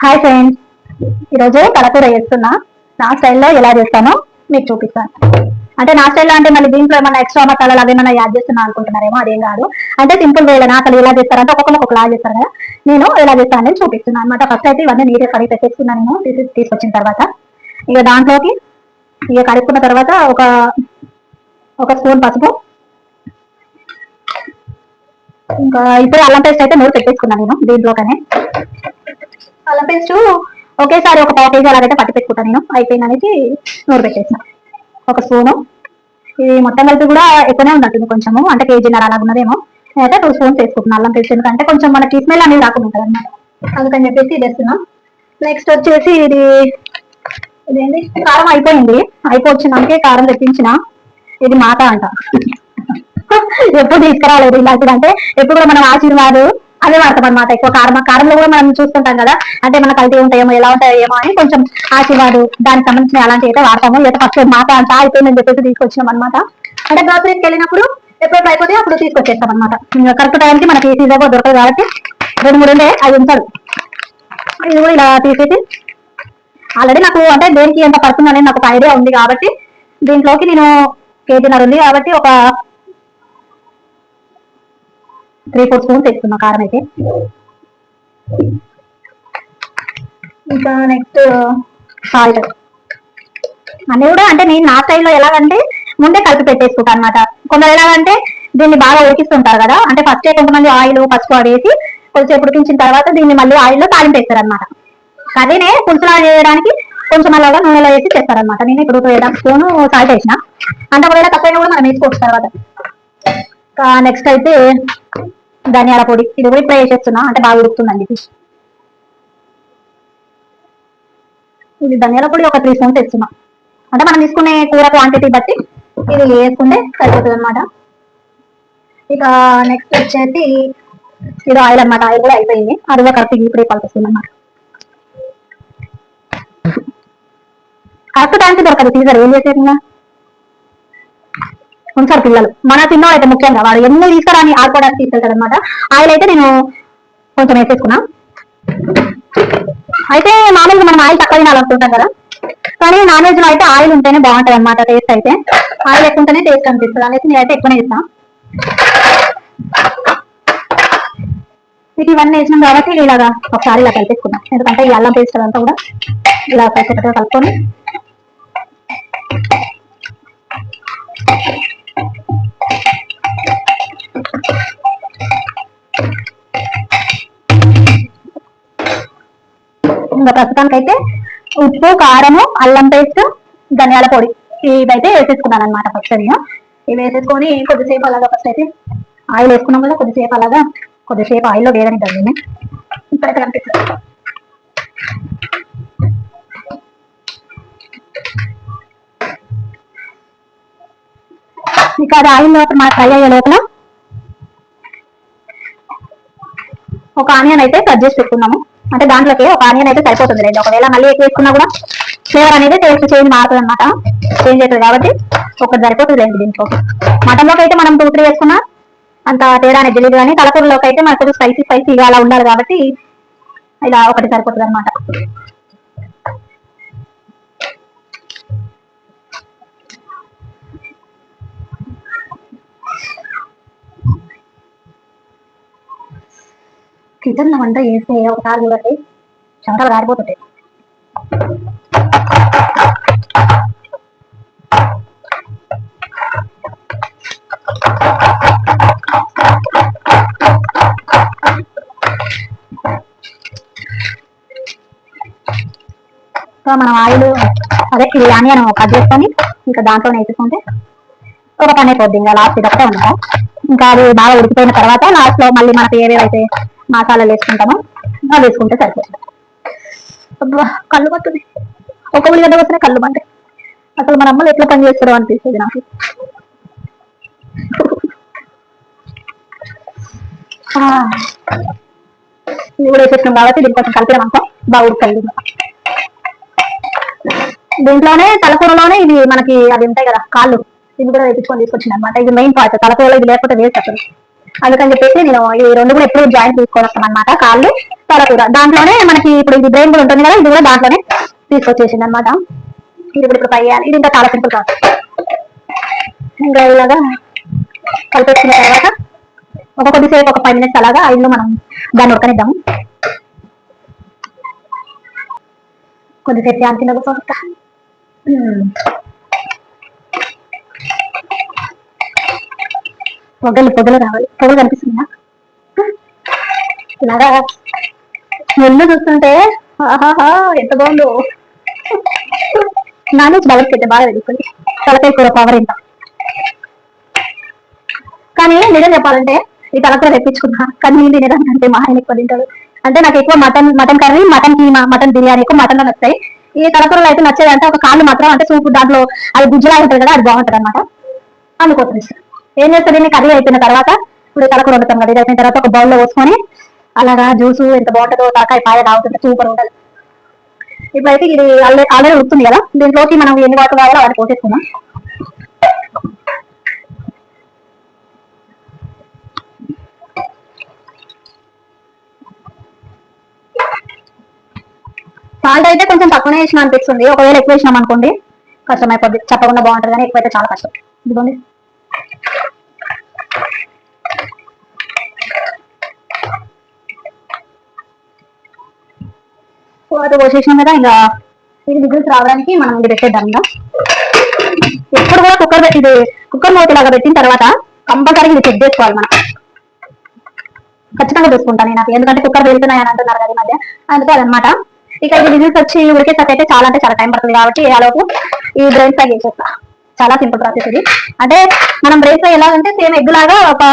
Hi friends ఈరోజు కలకూర చేస్తున్నా. నా స్టైల్లో ఎలా చేస్తానో మీకు చూపిస్తాను. అంటే నా స్టైల్లో అంటే మళ్ళీ దీంట్లో ఏమైనా ఎక్స్ట్రా మసాలాలు అవి ఏమైనా యాడ్ చేస్తున్నా అనుకుంటున్నారేమో అదేం కాదు. అంటే సింపుల్ వేలో నాకు ఎలా చేస్తారంటే ఒక్కొక్కరు ఒక్కొక్కలా చేస్తారు కదా. నేను ఎలా చేస్తాను అనేది చూపిస్తున్నాను అనమాట ఫస్ట్ అయితే ఇవన్నీ నీరే కడిగి పెట్టేసుకున్నాను నేను. తీసి తీసుకొచ్చిన తర్వాత. ఇక దాంట్లోకి ఇక కడుక్కున్న తర్వాత ఒక ఒక స్పూన్ పసుపు. ఇంకా ఇప్పుడు అల్లం పేస్ట్ అయితే నూరు పెట్టేసుకున్నాను నేను దీంట్లోకనే. అల్లం పేస్ట్ ఒకేసారి ఒక పావు కేజీ అలాగైతే పట్టి పెట్టుకుంటాను నేను. అయిపోయింది అనేది నూరు పెట్టేసిన. ఒక స్పూను. ఇది మొత్తం కలిపి కూడా ఎక్కువనే ఉన్నట్టుంది కొంచెము. అంటే కేజీన్నర అలాగ ఉన్నదేమో. నేనైతే టూ స్పూన్స్ వేసుకుంటున్నాను అల్లం పేస్ట్. ఎందుకంటే కొంచెం మనకి స్మెల్ అనేది రాకుండా ఉంటుంది అనమాట అందుకని చెప్పేసి ఇది వేస్తున్నాం. నెక్స్ట్ వచ్చేసి ఇది ఇదేంటి కారం అయిపోయింది. అయిపోవచ్చిందంటే కారం తెప్పించిన. ఇది మాట అంట. ఎప్పుడు తీసుకురాలేదు ఇలాంటిది అంటే ఎప్పుడు కూడా మనం ఆశీర్వాదు అదే వాడతాం అనమాట ఎక్కువ కారం కారంలో కూడా మనం చూస్తుంటాం కదా. అంటే మన కల్తీ ఉంటాయేమో ఎలా ఉంటాయో ఏమో అని కొంచెం ఆశీర్వాదు దానికి సంబంధించిన అలాంటి అయితే వాడతాము. లేదా ఫస్ట్ మాట అంతా అయిపోయిందని చెప్పేసి తీసుకొచ్చినాం అనమాట అంటే గ్రోసరీకి వెళ్ళినప్పుడు ఎప్పుడు అయిపోతే అప్పుడు తీసుకొచ్చేస్తాం అనమాట కరెక్ట్ టైంకి మనకి సీజన్ కూడా దొరకదు కాబట్టి రెండు మూడు ఉండే ఐదు ఉంటారు ఇది కూడా ఇలా తీసేసి ఆల్రెడీ నాకు అంటే దేనికి ఎంత పడుతుంది అనేది నాకు ఒక ఐడియా ఉంది కాబట్టి దీంట్లోకి నేను కేజీన్నర ఉంది కాబట్టి ఒక త్రీ ఫోర్ స్పూన్స్ వేసుకున్నా కారం అయితే. ఇంకా నెక్స్ట్ సాల్ట్. అన్నీ కూడా అంటే నేను నా స్టైల్లో ఎలాగంటే ముందే కలిపి పెట్టేసుకుంటాను అనమాట కొందరు ఎలాగంటే దీన్ని బాగా ఉడికిస్తుంటారు కదా అంటే ఫస్ట్ కొంతమంది ఆయిల్ పసుపు వేసి కొంచెం ఉడికించిన తర్వాత దీన్ని మళ్ళీ ఆయిల్లో తాలింపేస్తారు అనమాట కర్రీనే పులుసులా చేయడానికి కొంచెం అలాగా నూనెలో వేసి చేస్తారనమాట నేను ఇప్పుడు వేయడం స్పూన్ సాల్ట్ వేసిన. అంటే ఒకవేళ తప్పైనా కూడా మనం వేసుకోవచ్చు తర్వాత. నెక్స్ట్ అయితే ధనియాల పొడి. ఇది కూడా ఇప్పుడే వేసేస్తున్నా అంటే బాగా ఉడుకుతుందండి ఫిష్ ఇది ధనియాల పొడి ఒక త్రీ స్పూన్స్ తెచ్చున్నా. అంటే మనం తీసుకునే కూర క్వాంటిటీ బట్టి ఇది వేసుకుంటే సరిపోతుంది అనమాట ఇక నెక్స్ట్ వచ్చేసి ఇది ఆయిల్ అనమాట ఆయిల్ కూడా అయిపోయింది. అది కూడా కరెక్ట్ ఇప్పుడు పలుకుతుంది అనమాట కరెక్ట్ టైంకి దొరకదు. తీసారు ఏం చేసేది ఉంటారు పిల్లలు. మన పిల్లలు అయితే ముఖ్యంగా వాడు ఎన్ని తీసుకురాని ఆడుకోవడానికి తీసుకెళ్తాడు అనమాట ఆయిల్ అయితే నేను కొంచెం వేసేసుకున్నా. అయితే మామూలుగా మనం ఆయిల్ తక్కువ తినాలనుకుంటాం కదా. కానీ నాన్ వెజ్లో అయితే ఆయిల్ ఉంటేనే బాగుంటది అనమాట టేస్ట్ అయితే. ఆయిల్ ఎక్కువ ఉంటేనే టేస్ట్ అనిపిస్తుంది. అనేసి నేనైతే ఎక్కువనే ఇస్తాను ఇది ఇవన్నీ వేసినాం కాబట్టి ఇలాగా ఒకసారి ఇలా కలిపేసుకున్నాం. ఎందుకంటే ఈ అల్లం పేస్ట్ అదంతా కూడా ఇలా కలిసి కలుపుకొని ఇంకా ప్రస్తుతానికైతే ఉప్పు కారము అల్లం పేస్ట్ ధనియాల పొడి ఇవైతే వేసేసుకున్నాను అనమాట ఫస్ట్ నేను. ఇవి వేసేసుకొని కొద్దిసేపు అలాగా ఫస్ట్ అయితే ఆయిల్ వేసుకున్నాం కదా కొద్దిసేపు అలాగా కొద్దిసేపు ఆయిల్లో వేయడానికి నేను ఇప్పుడైతే కనిపిస్తుంది. ఇక అది ఆయిల్ లోపల మనకు ఫ్రై అయ్యే లోపల ఒక ఆనియన్ అయితే కట్ చేసి పెట్టుకున్నాము. అంటే దాంట్లోకి ఒక ఆనియన్ అయితే సరిపోతుంది రండి ఒకవేళ మళ్ళీ ఎక్కువ వేసుకున్నా కూడా ఫ్లేవర్ అనేది టేస్ట్ చేంజ్ మారుతుంది అనమాట చేంజ్ అవుతుంది కాబట్టి ఒకటి సరిపోతుంది రండి దీంట్లో. మటన్లోకి అయితే మనం టూ త్రీ వేసుకున్నా అంత తేడా అనేది తెలియదు కానీ తలకూరలోకి అయితే మనకు స్పైసీ స్పైసీగా అలా ఉండాలి కాబట్టి ఇలా ఒకటి సరిపోతుంది అనమాట కిచెన్లో వంట చేస్తే ఒకసారి చూడండి. చెమటలు గారిపోతుంటాయి. సో మనం ఆయిల్ అదే ఇది ఆనియన్ కట్ చేసుకొని ఇంకా దాంట్లో వేసుకుంటే ఒక పని అయిపోద్ది. ఇంకా లాస్ట్ ఇదొకటే ఉంటాం ఇంకా అది బాగా ఉడికిపోయిన తర్వాత లాస్ట్లో మళ్ళీ మనకి ఏవేవైతే మసాలాలు వేసుకుంటామో? అవి వేసుకుంటే సరిపోతుంది. కళ్ళు పట్టుది ఒక ఉల్లిగడ్డ వస్తే కళ్ళు పంటే అసలు మన అమ్మలు ఎట్లా పని చేస్తారో అనిపిస్తుంది నాకు. ఆ, ఇది కూడా వేసేసినాం కాబట్టి దీనికోసం కొంచెం కలిపినామంతా బాగా ఉడకండి దీంట్లోనే తలకూరలోనే ఇది మనకి అది ఉంటాయి కదా కాళ్ళు. ఇది కూడా వేపించుకొని తీసుకొచ్చింది అనమాట ఇది మెయిన్ పార్ట్ తలకూరలో ఇది లేకపోతే వేస్ట్ అసలు. అందుకని చెప్పేసి నేను ఈ రెండు కూడా ఎప్పుడు జాయింట్ తీసుకోవచ్చు అనమాట కాళ్ళు తలకూర దాంట్లోనే మనకి ఇప్పుడు ఇది బ్రెయిన్ కూడా ఉంటుంది కదా ఇది కూడా దాంట్లోనే తీసుకొచ్చేసింది అనమాట ఇది ఇప్పుడు ఇప్పుడు ఫ్రై ఇది ఇంకా చాలా సింపుల్ కాదు. ఇంకా ఇలాగా కలిపేసుకున్న తర్వాత ఒక కొద్దిసేపు ఒక ఫైవ్ మినిట్స్ అలాగా ఇల్లు మనం దాన్ని ఉడకనిద్దాము. కొద్దిసేపు దాని పొగలు పొగలు రావాలి. పొగలు కనిపిస్తుందా ఇలాగా ముందు చూస్తుంటే ఆహాహా ఎంత బాగుందో. నాన్ వెజ్ బాగా అయితే బాగా తెలుస్తుంది తలకాయ కూర పవర్ ఇంత కానీ నిజం చెప్పాలంటే ఈ తలకాయ తెప్పించుకున్నా. కానీ నేను తినేదానికంటే మా ఆయన ఎక్కువ తింటాడు అంటే నాకు ఎక్కువ mutton mutton curry mutton keema mutton biryani ఎక్కువ మటన్లో నచ్చాయి ఈ తలకూరలో అయితే నచ్చేది అంటే ఒక కాళ్ళు మాత్రం అంటే సూపు దాంట్లో అది గుజ్జులా ఉంటుంది కదా అది బాగుంటుంది అనమాట అందుకోసం ఏం చేస్తుంది దీన్ని కర్రీ అయిపోయిన తర్వాత ఇప్పుడు కలకూర వండుతాం కదా ఇది అయిపోయిన తర్వాత ఒక బౌల్లో పోసుకొని అలాగా జ్యూసు ఎంత బాగుంటుందో తాకాయ పాయ తాగుతుంటే సూపర్ ఉంటుంది. ఇప్పుడైతే ఇది ఆల్రెడీ ఆల్రెడీ ఉడుతుంది కదా దీంట్లోకి మనం ఎన్ని వాటర్ కావాలో వాటి పోసేసుకున్నాం సాల్ట్ అయితే కొంచెం తక్కువనే వేసిన అనిపిస్తుంది. ఒకవేళ ఎక్కువ వేసినాం అనుకోండి కష్టం చెప్పకుండా బాగుంటుంది కానీ ఎక్కువైతే చాలా కష్టం. ఇదిగోండి. తర్వాత పోసేసినాం కదా ఇంకా ఇది విజిల్స్ రావడానికి మనం ఇది పెట్టేద్దాం ఇంకా. ఎప్పుడు కూడా కుక్కర్ ఇది కుక్కర్ మూత లాగా పెట్టిన తర్వాత కంపల్సరీ ఇది చెక్ చేసుకోవాలి మనం. ఖచ్చితంగా చూసుకుంటాను నేను ఎందుకంటే కుక్కర్ వెళ్తున్నాయి అని అంటున్నారు కదా ఈ మధ్య. అందుకే అదనమాట. ఇక ఇది విజిల్స్ వచ్చి ఉడికేసరికి అయితే చాలా అంటే చాలా టైం పడుతుంది కాబట్టి ఆలోపు ఈ బ్రెయిన్ ఫ్రై చేసేస్తా. చాలా సింపుల్ ప్రాసెస్ ఇది. అంటే మనం బ్రెయిన్ ఫ్రై ఎలా అంటే సేమ్ ఎగ్ లాగా ఒక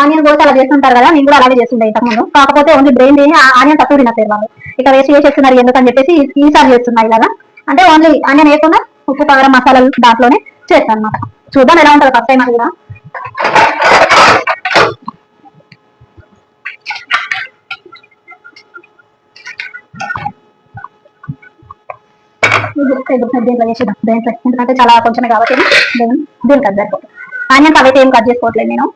ఆనియన్ కూడా అలా చేస్తుంటారు కదా నేను కూడా అలాగే చేస్తుండే ఇంతకుముందు. కాకపోతే ఓన్లీ బ్రెయిన్ తిని ఆనియన్ తక్కువ తినట్లేదు వాళ్ళు. ఇక వేసి చేసేస్తున్నారు ఎందుకని చెప్పేసి ఈసారి చేస్తున్నారు ఇలాగా. అంటే ఓన్లీ ఆనియన్ వేయకుండా ఉప్పు కారం మసాలాలు దాంట్లోనే చేస్తాను అనమాట చూద్దాం ఎలా ఉంటుంది ఫస్ట్ టైం అది కూడా. దీంట్లో చేసేద్దాం. దేంట్లో ఎందుకంటే చాలా కొంచెమే కాబట్టి దీనికి అది సరిపోతుంది. ఆనియన్స్ అవైతే ఏం కట్ చేసుకోవట్లేదు నేను.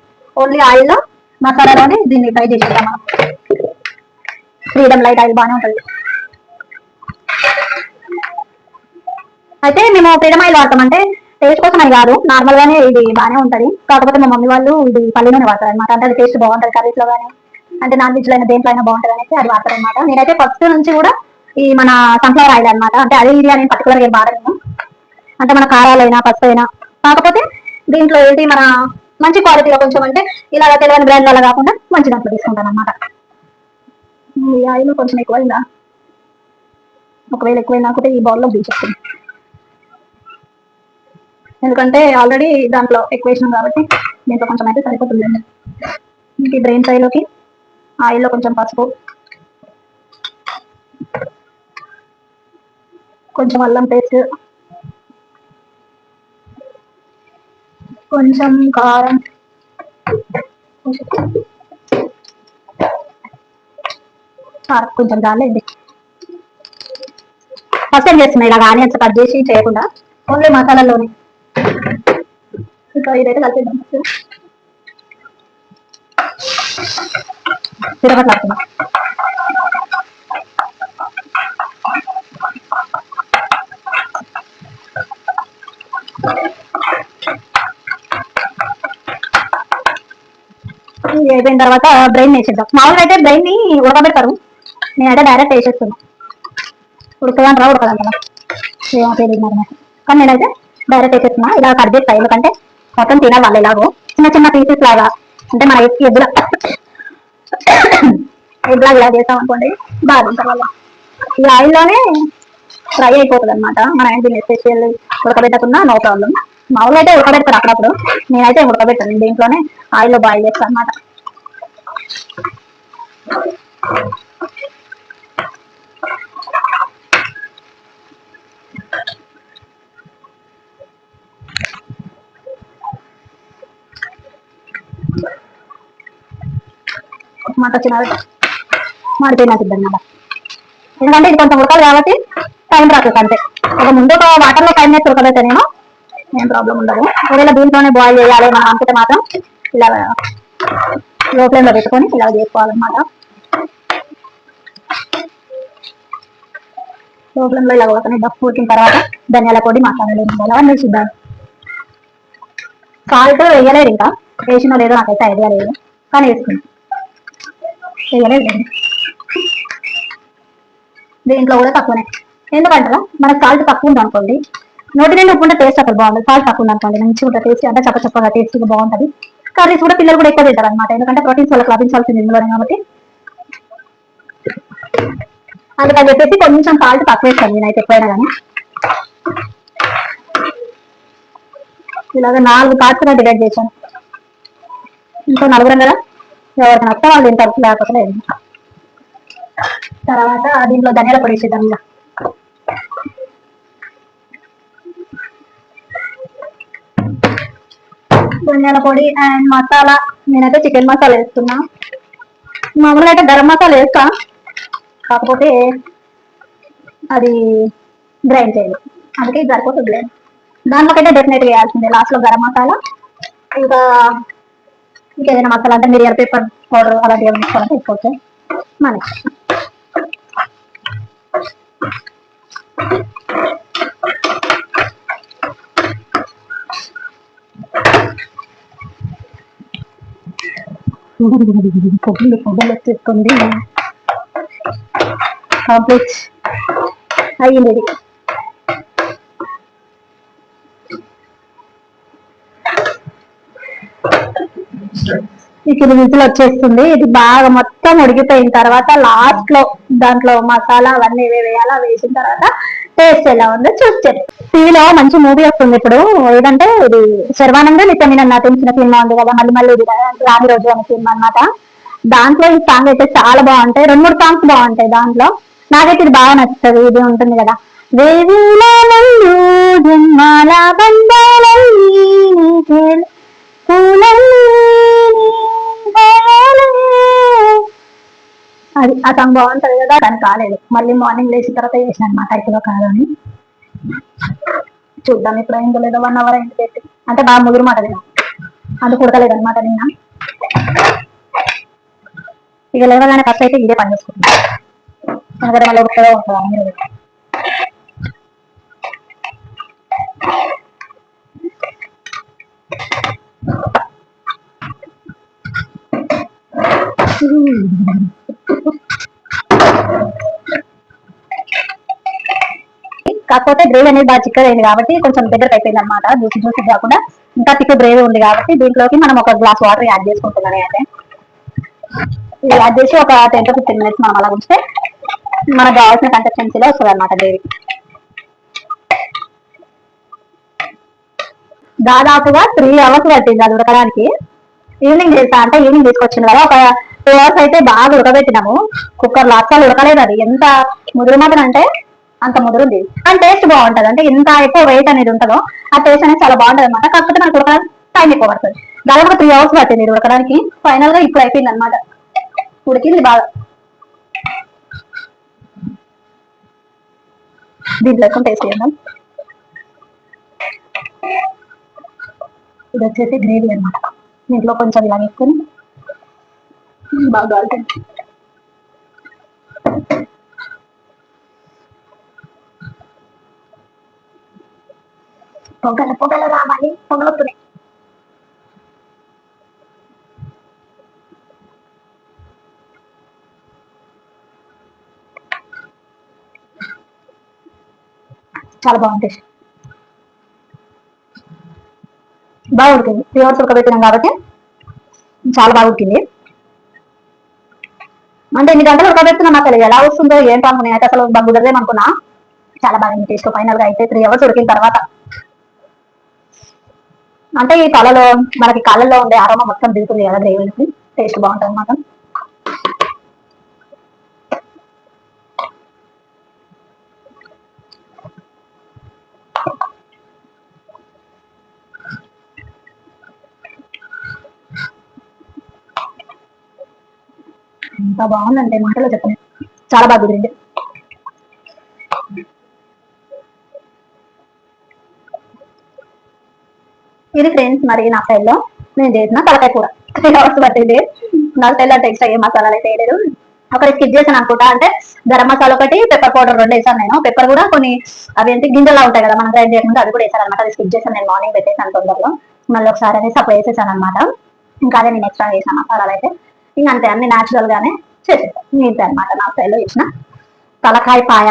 ఓన్లీ ఆయిల్లో మసాలాలోనే దీన్ని ఫ్రై చేసేద్దాం మనం. ఫ్రీడమ్ లైట్ ఆయిల్ బాగానే ఉంటుంది. అయితే మేము ఫ్రీడమ్ ఆయిల్ వాడతామంటే టేస్ట్ కోసం అని కాదు నార్మల్ గానే ఇది బాగానే ఉంటది. కాకపోతే మా మమ్మీ వాళ్ళు ఇది పల్లిలోనే వాడతారు అనమాట అంటే అది టేస్ట్ బాగుంటది కర్రీస్లో కానీ అంటే నాన్ వెజ్లో అయినా దేంట్లో అయినా బాగుంటది అనేసి అది వాడతారు అనమాట నేనైతే ఫస్ట్ నుంచి కూడా ఈ మన సన్ఫ్లవర్ ఆయిల్ అన్నమాట అంటే అదే ఇది అని పర్టికులర్ ఏం వాడలేము అంటే మన కారాలైనా పసుపు అయినా కాకపోతే దీంట్లో ఏంటి మన మంచి క్వాలిటీలో కొంచెం అంటే ఇలా తెలియని బ్రాండ్ వల్ల కాకుండా మంచి దాంట్లో తీసుకుంటాను అనమాట ఈ ఆయిల్ కొంచెం ఎక్కువైందా? ఒకవేళ ఎక్కువైనా కూడా ఈ బౌల్లో తీసేస్తుంది ఎందుకంటే ఆల్రెడీ దాంట్లో ఎక్కువ వేసినాం కాబట్టి దీంట్లో కొంచెం అయితే సరిపోతుంది. ఈ బ్రెయిన్ ఫ్రైలోకి ఆయిల్లో కొంచెం పసుపు కొంచెం అల్లం పేస్ట్ కొంచెం కారం. కారం కొంచెం చాలండి ఫస్ట్ ఏం చేస్తున్నాయి ఇలా ఆనియన్స్ కట్ చేసి చేయకుండా. ఓన్లీ మసాలాలోనే. ఇంకా ఇదైతే కలిపేద్దాం. తిరగట్లాడుతున్నా అయిపోయిన తర్వాత బ్రెయిన్ వేసేద్దాం. మామూలుగా అయితే బ్రెయిన్ని ఉడకబెడతారు. నేనైతే డైరెక్ట్ వేసేస్తున్నా. ఉడకదాని రా ఏమో కానీ నేనైతే డైరెక్ట్ వేసేస్తున్నా. ఇలా కట్ చేస్తా. ఎందుకంటే మొత్తం తినాలి వాళ్ళు ఎలాగో. చిన్న చిన్న పీసెస్ లాగా. అంటే మన ఎద్దుల ఎద్దులా ఇలా చేస్తాం అనుకోండి బాగుంటారు వాళ్ళ ఈ ఆయిల్లోనే ఫ్రై అయిపోతుంది అనమాట మన దీన్ని స్పెషల్ ఉడకబెట్టకుండా నో ప్రాబ్లం మామూలుగా అయితే ఉడకబెడతారు అప్పుడప్పుడు. నేనైతే ఉడకబెట్టాను దీంట్లోనే ఆయిల్లో బాయిల్ చేస్తాను అనమాట మాట వచ్చిన మాడిపోయినా సిద్ధం ఎందుకంటే ఇది కొంచెం ఉడకాలి కాబట్టి టైం రాదు అంతే. ఒక ముందు ఒక వాటర్లో ఫైవ్ మినిట్స్ ఉడకబెట్టే నేను ఏం ప్రాబ్లం ఉండదు. ఒకవేళ దీంట్లోనే బాయిల్ చేయాలి మనం అనుకుంటే మాత్రం ఇలా లో పెట్టుకొని ఇలా చేసుకోవాలన్నమాట. లో ఇలా ఉడకని డప్పు ఉడికిన తర్వాత ధనియాల పొడి మసాలాలు వేసుకోవాలి వేసిద్దాం సాల్ట్ వేయలేదు ఇంకా. వేసినా లేదో నాకైతే ఐడియా లేదు. కానీ వేసుకున్నాం. వేయలేదు దీంట్లో కూడా తక్కువనే. ఎందుకంటారా మనకు సాల్ట్ తక్కువ ఉంది అనుకోండి. నోటి నుండి ఉప్పు ఉంటే టేస్ట్ అసలు బాగుంటుంది సాల్ట్ తక్కువ ఉంది అనుకోండి. మంచిగా ఉంటుంది టేస్ట్ అంటే చప్ప చప్పగా టేస్ట్గా బాగుంటుంది. కర్రీస్ కూడా పిల్లలు కూడా ఎక్కువ తింటారు అనమాట ఎందుకంటే ప్రోటీన్స్ వాళ్ళకి లభించాల్సింది ఇందులోనే కాబట్టి. అందుకని చెప్పేసి కొంచెం సాల్ట్ తక్కువ వేస్తాను నేనైతే ఎప్పుడైనా కానీ ఇలాగ నాలుగు పార్ట్స్ డివైడ్ చేశాను. ఇంకో నలుగురం కదా? ఎవరికి నచ్చ వాళ్ళు తింటారు లేకపోతే తర్వాత దీంట్లో ధనియాల పొడి వేసేద్దాం ఇలా ధనియాల పొడి అండ్ మసాలా నేనైతే చికెన్ మసాలా వేస్తున్నా. మామూలుగా అయితే గరం మసాలా వేస్తా. కాకపోతే అది గ్రైండ్ చేయాలి అందుకే ఇది సరిపోతుంది లేదు. దాంట్లోకైతే డెఫినెట్ వేయాల్సిందే. లాస్ట్లో గరం మసాలా ఇంకా ఇంకేదైనా మసాలా అంటే మిరియాల పేపర్ పౌడర్ అలాంటివి ఏమైనా తీసుకోవాలంటే తీసుకోవచ్చు మనకి పొగలు పొగలు వచ్చేస్తుంది కాంప్లెక్స్ అయ్యింది ఇది ఇప్పుడు వచ్చేస్తుంది ఇది బాగా మొత్తం ఉడికిపోయిన తర్వాత లాస్ట్లో దాంట్లో మసాలా అవన్నీ వేయాలా వేసిన తర్వాత టేస్ట్ ఎలా ఉందో చూస్తారు టీవీలో మంచి మూవీ వస్తుంది ఇప్పుడు. ఏదంటే ఇది శర్వానంద నిత్యమైన నటించిన సినిమా ఉంది కదా మళ్ళీ మళ్ళీ ఇది రామి రోజు అనే సినిమా అన్నమాట. దాంట్లో ఈ సాంగ్ అయితే చాలా బాగుంటాయి. రెండు మూడు సాంగ్స్ బాగుంటాయి దాంట్లో. నాకైతే ఇది బాగా నచ్చుతుంది ఇది ఉంటుంది కదా. అది ఆ సాంగ్ బాగుంటది కదా దాని కాలేదు. మళ్ళీ మార్నింగ్ లేచిన తర్వాత చేసిన అనమాట అయిపోలో కాదని చూద్దాం ఇప్పుడు అయిందో లేదో వన్ అవర్ అయింది పెట్టి అంటే బాగా ముదురు మాట తిన్నా అందుకు ఉడకలేదు అనమాట నిన్న ఇక లేవగానే ఫస్ట్ అయితే ఇదే పని చేసుకుంటాం ఎందుకంటే మళ్ళీ కాకపోతే గ్రేవీ అనేది బాగా చిక్కగా అయింది కాబట్టి కొంచెం దగ్గరకు అయిపోయింది అనమాట జ్యూసి జ్యూసి కాకుండా ఇంకా తిక్క గ్రేవీ ఉంది కాబట్టి దీంట్లోకి మనం ఒక గ్లాస్ వాటర్ యాడ్ చేసుకుంటున్నాం అయితే. యాడ్ చేసి ఒక టెన్ టు ఫిఫ్టీన్ మినిట్స్ మనం అలా ఉంచితే మనకు కావాల్సిన కన్సిస్టెన్సీలో వస్తుంది అనమాట గ్రేవీ దాదాపుగా త్రీ అవర్స్ పట్టింది అది ఉడకడానికి. ఈవినింగ్ చేస్తా అంటే ఈవినింగ్ తీసుకొచ్చింది కదా ఒక టూ అవర్స్ అయితే బాగా ఉడకబెట్టినాము. కుక్కర్ లాస్ట్ ఉడకలేదు అది. ఎంత ముదురు మాత్రం అంటే అంత ముదురుంది అండ్ టేస్ట్ బాగుంటది. అంటే ఇంత ఎక్కువ వెయిట్ అనేది ఉంటుందో ఆ టేస్ట్ అనేది చాలా బాగుంటది అనమాట కాకపోతే మనకు ఉడకడానికి టైం ఎక్కువ పడుతుంది. దాదాపు త్రీ అవర్స్ పడుతుంది ఇది ఉడకడానికి. ఫైనల్గా ఇప్పుడు అయిపోయింది అనమాట ఉడికింది బాగా. దీంట్లో ఎక్కువ టేస్ట్ చేద్దాం ఇది వచ్చేసి గ్రేవీ అనమాట దీంట్లో కొంచెం ఇలా వేసుకొని బాగా పొగలు పొగలు రావాలి పొగలుతున్నాయి చాలా బాగుంది. బాగా ఉడికింది. త్రీ అవర్స్ ఉడకబెట్టినాం కాబట్టి చాలా బాగా ఉడికింది. అంటే ఎన్ని గంటలు ఉడకబెడుతున్నా నాకు ఎలా వస్తుందో ఏంటో అనుకున్నా అయితే అసలు బగ్గుదరేం అనుకున్నా చాలా బాగా టేస్ట్ ఫైనల్గా అయితే త్రీ అవర్స్ ఉడికిన తర్వాత అంటే ఈ కళలో మనకి కళ్ళల్లో ఉండే ఆరోమ మొత్తం దిగుతుంది కదా గ్రేవీకి టేస్ట్ బాగుంటుంది అన్నమాట. ఎంత బాగుందంటే మాటలో చెప్పండి చాలా బాగా కుదిరింది. ఇది ఫ్రెండ్స్ మరి నా స్టైల్లో నేను చేసిన తలకాయ కూర. త్రీ అవర్స్ పట్టింది నా అంటే ఎక్స్ట్రా ఏ మసాలాలు అయితే వేయలేదు ఒకటి స్కిప్ చేశాను అనుకుంటా. అంటే గరం మసాలా ఒకటి పెప్పర్ పౌడర్ రెండు వేసాను నేను. పెప్పర్ కూడా కొన్ని అవి ఏంటి గింజలా ఉంటాయి కదా మనం గ్రైండ్ చేయకుండా అది కూడా వేసాను అనమాట అది స్కిప్ చేశాను నేను మార్నింగ్ పెట్టేసాను తొందరలో. మళ్ళీ ఒకసారి అనేసి అప్పుడు వేసేసాను అనమాట ఇంకా అదే నేను ఎక్స్ట్రా చేసాను మసాలాలు అయితే. ఇంకా అంతే అన్ని న్యాచురల్ గానే చేసేసాను ఇంతే అనమాట నా స్టైల్లో ఇచ్చిన తలకాయ పాయ.